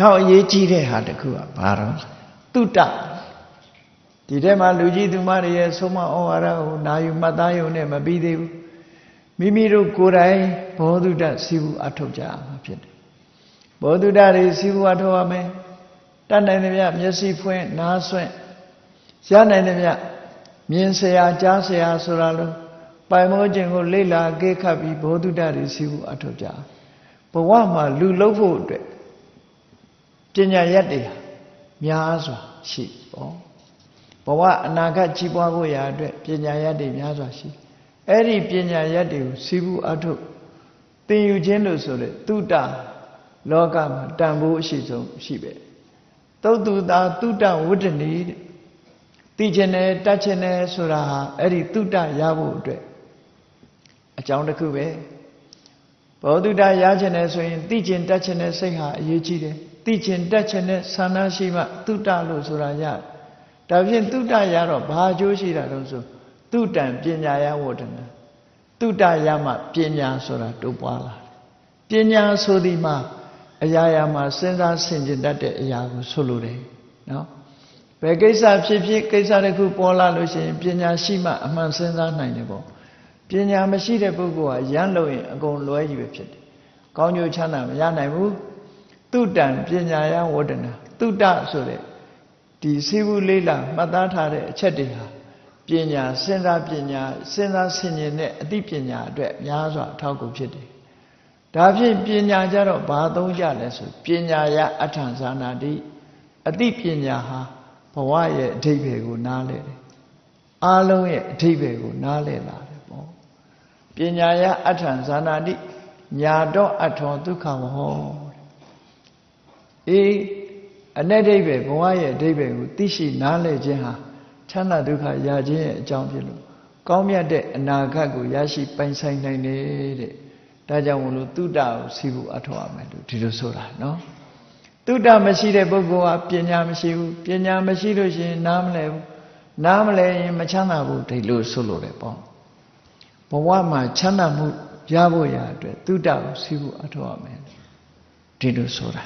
နောက်အရေးကြီးတဲ့ဟာတခုကဘာတော့တုတဒီထဲမှာလူကြီးသူမတွေရဲ့ဆုံးမဩဝါဒကိုနာယူမှတ်သားရုံနဲ့မပြီးသေးဘူးမိမိတို့ကိုယ်တိုင်ဘောဓုတစီဘူးအထုတ်ကြမှာဖြစ်တယ်ဘောဓုတတွေစီဘူးအထုတ်ရမယ်တတ်နိုင်သမျှမျက်စိဖွင့်နားဆွင့်ရနိုင်သမျှမြင်ဆရာကြားဆရာဆိုတာလို့ပိုင်မိုးခြင်းကိုလေ့လာအကဲခတ်ပြီးဘောဓုတတွေစီဘူးအထုတ်ကြဘဝမှာလူလုံးဖို့အတွက် ပညာရက်တွေဟာများစွာရှိပေါ့ဘဝအနာဂတ်ကြီးပွားဖို့ရာအတွက်ပညာရက်တွေများစွာရှိအဲ့ဒီပညာရက်တွေကိုစီဘူးအထုတ်သင်ယူခြင်းလို့ဆိုတဲ့တုတ္တလောကမှာတန်ဖိုးအရှိဆုံးရှိပဲသုတ်တုတာတုတ္တဝတ္တနီတဲ့သိခြင်းနဲ့တတ်ခြင်းနဲ့ဆိုတာဟာအဲ့ဒီတုတ္တရဖို့အတွက်အကြောင်းတစ်ခုပဲဘောဓုတ္တရခြင်းနဲ့ဆိုရင်သိခြင်းတတ်ခြင်းနဲ့စိတ်ဟာအရေးကြီးတယ် သိခြင်းတတ်ခြင်းနဲ့ဆန္ဒရှိမှတုတ္တလို့ဆိုတာရတယ်ဒါဖြင့်တုတ္တရတော့ဘာအကျိုးရှိတာတော့ဆိုတုတံပညာယဝတ္တနာတုတ္တရမှပညာဆိုတာတိုးပွားလာတယ်ပညာဆိုဒီမှာအရာရာမှာစဉ်းစားဆင်ခြင်တတ်တဲ့အရာကိုဆိုလိုတယ်နော်ဘယ်ကိစ္စဖြစ်ဖြစ်ကိစ္စတစ်ခုပေါ်လာလို့ရှိရင်ပညာရှိမှအမှန်စဉ်းစားနိုင်တယ်ပေါ့ပညာမရှိတဲ့ပုဂ္ဂိုလ်ကရမ်းလို့ရင်အကုန်လွဲကြီးပဲဖြစ်တယ်ကောင်းကျိုးချမ်းသာမရနိုင်ဘူး တုတံပညာယဝတ္တနာတုတ္တဆိုတဲ့ဒီစေဘူးလေးလာမှတ်သားထားတဲ့အချက်တွေဟာပညာစဉ်းစားပညာစဉ်းစားဆင်ခြင်တဲ့အသိပညာအတွက်များစွာအထောက်အကူဖြစ်တယ်ဒါဖြင့်ပညာကြတော့ဘာသုံးကြလဲဆိုပညာယအထံဇာနာတိအသိပညာဟာဘဝရဲ့အဓိပ္ပာယ်ကိုနားလဲတယ်အားလုံးရဲ့အဓိပ္ပာယ်ကိုနားလဲလာတယ်ပေါ့ပညာယအထံဇာနာတိညာတော့အထောဒုက္ခဝဟော အေးအ내ဒိဗ္ဗေဘဝရဲ့အဓိပ္ပာယ်ကိုသိရှိနားလည်ခြင်းဟာချမ်းသာဒုက္ခရခြင်းရဲ့အကြောင်းဖြစ်လို့ကောင်းမြတ်တဲ့အနာဂတ်ကိုရရှိပိုင်ဆိုင်နိုင်တယ်တဲ့ဒါကြောင့်မလို့တုတ္တကိုစီဖို့အထောက်အမယ်လို့ဒီလိုဆိုတာနော်တုတ္တမရှိတဲ့ပုဂ္ဂိုလ်ကပညာမရှိဘူးပညာမရှိလို့ရှိရင်နားမလဲဘူးနားမလဲရင်မချမ်းသာဘူးဒီလိုဆိုလို့တယ်ပေါ့ဘဝမှာချမ်းသာမှုရဖို့ရအတွက်တုတ္တကိုစီဖို့အထောက်အမယ်ဒီလိုဆိုတာ